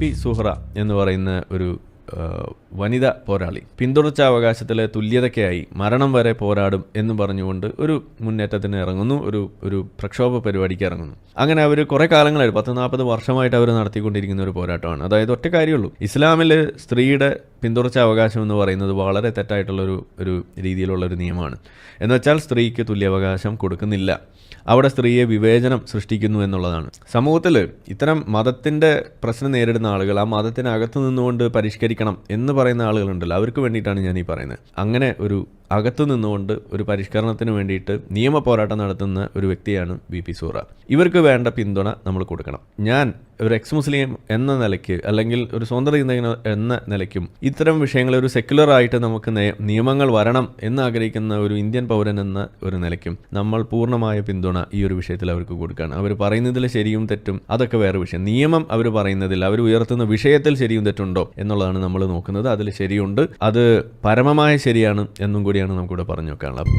P Suhra എന്ന് പറയുന്ന ഒരു വനിത പോരാളി. പിന്തുടർച്ചാവകാശത്തിലെ തുല്യതയ്ക്കായി മരണം വരെ പോരാടും എന്ന് പറഞ്ഞുകൊണ്ട് ഒരു മുന്നേറ്റത്തിന് ഇറങ്ങുന്നു ഒരു ഒരു പ്രക്ഷോഭ പരിപാടിക്ക് ഇറങ്ങുന്നു. അങ്ങനെ അവർ കുറേ കാലങ്ങളായിട്ട് പത്ത് നാൽപ്പത് വർഷമായിട്ട് അവർ നടത്തിക്കൊണ്ടിരിക്കുന്ന ഒരു പോരാട്ടമാണ്. അതായത് ഒറ്റ കാര്യമുള്ളൂ ഇസ്ലാമിൽ സ്ത്രീയുടെ പിന്തുടർച്ചാവകാശം എന്ന് പറയുന്നത് വളരെ തെറ്റായിട്ടുള്ളൊരു ഒരു രീതിയിലുള്ളൊരു നിയമമാണ്. എന്ന് വെച്ചാൽ സ്ത്രീക്ക് തുല്യാവകാശം കൊടുക്കുന്നില്ല. അവിടെ സ്ത്രീയെ വിവേചനം സൃഷ്ടിക്കുന്നു എന്നുള്ളതാണ്. സമൂഹത്തിൽ ഇത്തരം മതത്തിന്റെ പ്രശ്നം നേരിടുന്ന ആളുകൾ ആ മതത്തിനകത്ത് നിന്നുകൊണ്ട് പരിഷ്കരിക്കണം എന്ന് പറയുന്ന ആളുകളുണ്ടല്ലോ. അവർക്ക് വേണ്ടിയിട്ടാണ് ഞാൻ ഈ പറയുന്നത്. അങ്ങനെ ഒരു അകത്തു നിന്നുകൊണ്ട് ഒരു പരിഷ്കരണത്തിന് വേണ്ടിയിട്ട് നിയമ പോരാട്ടം നടത്തുന്ന ഒരു വ്യക്തിയാണ് വി പി സൂറ. ഇവർക്ക് വേണ്ട പിന്തുണ നമ്മൾ കൊടുക്കണം. ഞാൻ ഒരു എക്സ് മുസ്ലിം എന്ന നിലയ്ക്ക് അല്ലെങ്കിൽ ഒരു സ്വതന്ത്ര ചിന്തകൻ എന്ന നിലയ്ക്കും ഇത്തരം വിഷയങ്ങൾ ഒരു സെക്യുലർ ആയിട്ട് നമുക്ക് നിയമങ്ങൾ വരണം എന്ന് ആഗ്രഹിക്കുന്ന ഒരു ഇന്ത്യൻ പൗരൻ എന്ന ഒരു നിലയ്ക്കും നമ്മൾ പൂർണമായ പിന്തുണ ഈ ഒരു വിഷയത്തിൽ അവർക്ക് കൊടുക്കുകയാണ് അവർ പറയുന്നതിൽ ശരിയും തെറ്റും അതൊക്കെ വേറെ വിഷയം. നിയമം അവർ പറയുന്നതിൽ അവർ ഉയർത്തുന്ന വിഷയത്തിൽ ശരിയും തെറ്റുണ്ടോ എന്നുള്ളതാണ് നമ്മൾ നോക്കുന്നത്. അതിൽ ശരിയുണ്ട്. അത് പരമമായ ശരിയാണ് എന്നും കൂടിയാണ് നമുക്കിവിടെ പറഞ്ഞു വെക്കാനുള്ളത്